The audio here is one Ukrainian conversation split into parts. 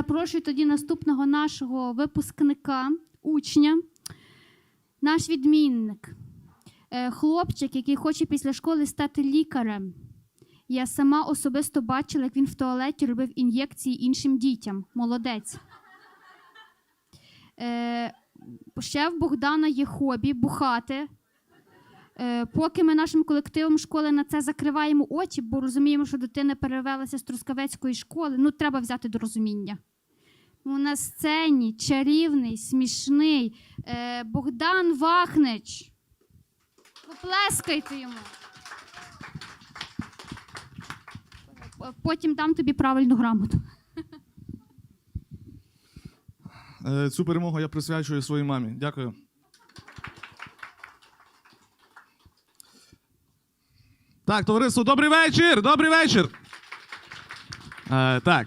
Запрошую тоді наступного нашого випускника, учня, наш відмінник, Е, хлопчик, який хоче після школи стати лікарем. Я сама особисто бачила, як він в туалеті робив ін'єкції іншим дітям. Молодець. Ще в Богдана є хобі бухати. Е, поки ми нашим колективом школи на це закриваємо очі, бо розуміємо, що дитина перевелася з Трускавецької школи, ну треба взяти до розуміння. На сцені чарівний, смішний е, Богдан Вахнич. Поплескайте йому. Потім дам тобі правильну грамоту. Е, Цю перемогу я присвячую своїй мамі. Дякую. Так, товариство, добрий вечір! Добрий вечір! Е, так,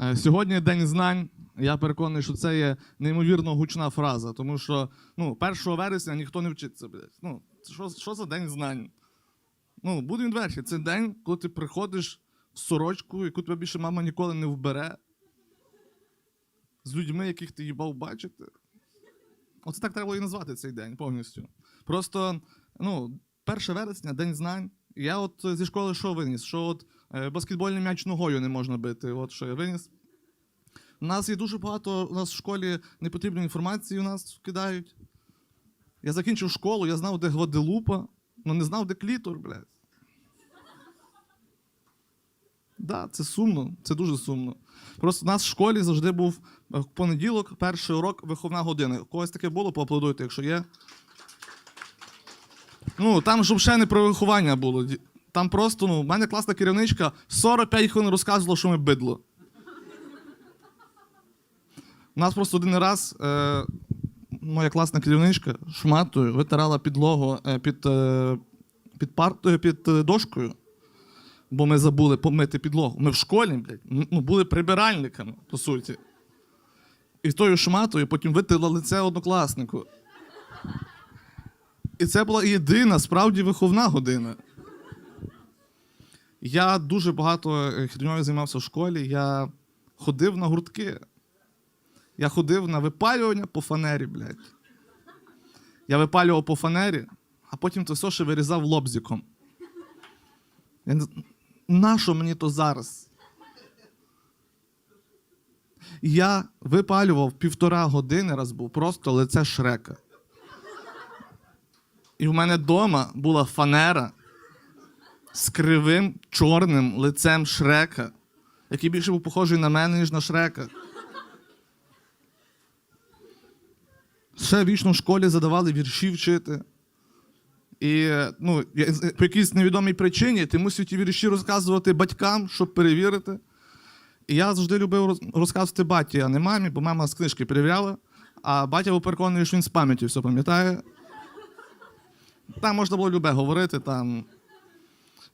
е, сьогодні День знань. Я переконаний, що це є неймовірно гучна фраза, тому що ну, 1 вересня ніхто не вчиться. Блядь. Ну, що, що за день знань? Ну, будемо відверті, це день, коли ти приходиш в сорочку, яку тебе більше мама ніколи не вбере з людьми, яких ти їбав бачити. Оце так треба і назвати цей день повністю. Просто, ну, 1 вересня, день знань. Я от е, зі школи що виніс? Що от е, баскетбольний м'яч ногою не можна бити. От що я виніс. У нас є дуже багато, у нас в школі непотрібної інформації у нас кидають. Я закінчив школу, я знав, де Гваделупа, але не знав, де клітор, блядь. Да, це сумно, це дуже сумно. Просто у нас в школі завжди був е, понеділок, перший урок, виховна година. У когось таке було, поаплодуйте, якщо є. Ну, там щоб ще не про виховання було. Там просто, ну, в мене класна керівничка 45 хвилин розказувала, що ми бидло. Нас просто один раз е, моя класна керівничка шматою витирала підлогу е, під, е, під, партою, під е, дошкою бо ми забули помити підлогу. Ми в школі, блядь, м- ну, були прибиральниками, по суті. І тою шматою потім витерла лице однокласнику. І це була єдина справді виховна година. Я дуже багато е, херньою займався в школі. Я ходив на гуртки. Я ходив на випалювання по фанері, блядь. Я випалював по фанері, а потім то все ще вирізав лобзиком. Я. Нащо мені то зараз? Я випалював півтора години раз був просто лице шрека. І в мене вдома була фанера з кривим чорним лицем шрека, який більше був похожий на мене, ніж на шрека. Ще вічно в школі задавали вірші вчити. І ну, по якійсь невідомій причині ти мусив ті вірші розказувати батькам, щоб перевірити. І я завжди любив розказувати баті, а не мамі, бо мама з книжки перевіряла, а батя був переконаний, що він з пам'яті все пам'ятає. Там можна було любе говорити, там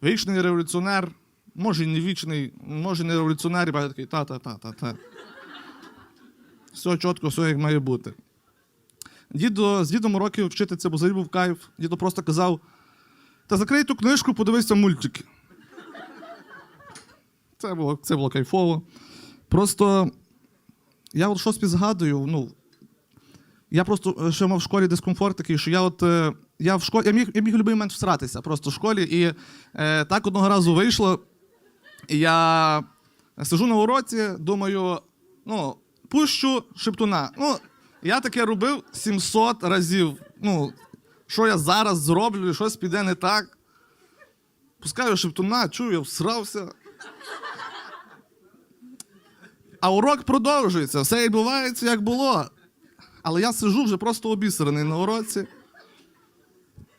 вічний революціонер, може і не вічний, може не революціонер, і батя такий та-та-та-та-та. Все чітко, все як має бути. Дідо, з дідом років вчити це, бо взагалі був кайф. Дідо просто казав: та закрий ту книжку, подивися мультики. Це було, це було кайфово. Просто я от щось згадую, ну. Я просто е, ще мав в школі дискомфорт такий, що я от. е, Я в школі, я міг, я міг в будь-який момент всратися просто в школі. І е, так одного разу вийшло. І я сижу на уроці, думаю, ну, пущу шептуна. Ну, я таке робив 700 разів. Ну, що я зараз зроблю, щось піде не так. Пускаю шептуна, чую, я всрався. А урок продовжується, все відбувається, як було. Але я сижу вже просто обісерений на уроці.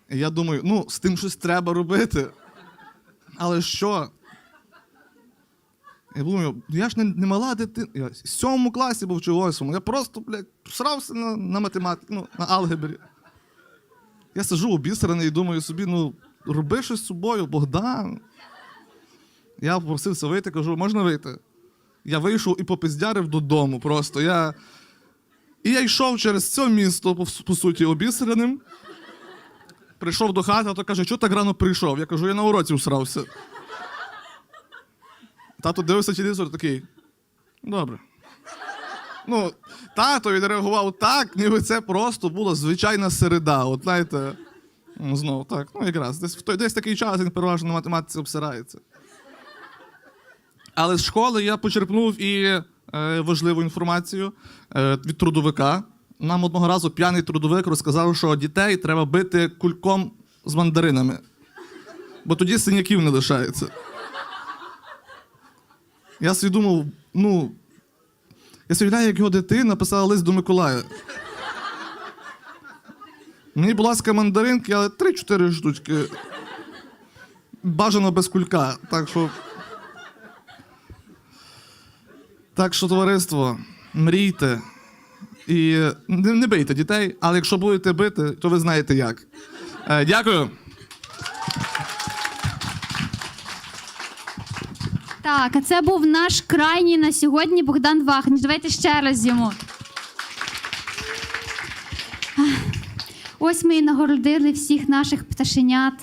І я думаю, ну, з тим щось треба робити. Але що? Я думаю, «Ну, я ж не, не мала дитина. Я в сьомому класі був чи восьмому. Я просто, блядь, всрався на, на математику, ну, на алгебрі. Я сижу обісрений і думаю собі, ну, роби щось з собою, Богдан. Я попросився вийти, кажу, можна вийти? Я вийшов і попиздярив додому просто. Я... І я йшов через це місто, по, по суті, обісреним. Прийшов до хати, а то каже, що так рано прийшов? Я кажу, я на уроці всрався. Тато дивився телевізор такий. Добре. Ну, тато відреагував так, ніби це просто була звичайна середа. От знаєте, ну, знову так. Ну, якраз десь в той десь такий час він переважно на математиці обсирається. Але з школи я почерпнув і е, важливу інформацію е, від трудовика. Нам одного разу п'яний трудовик розказав, що дітей треба бити кульком з мандаринами, бо тоді синяків не лишається. Я собі думав, ну. Я собі уявляю, як його дитина написала лист до Миколая. Мені, будь ласка, мандаринки, але 3-4 штучки. Бажано без кулька. Так що. Так що, товариство, мрійте. І не, бийте дітей, але якщо будете бити, то ви знаєте як. Е, дякую. Так, а це був наш крайній на сьогодні Богдан Вахніч. Давайте ще раз йому. Ось ми і нагородили всіх наших пташенят.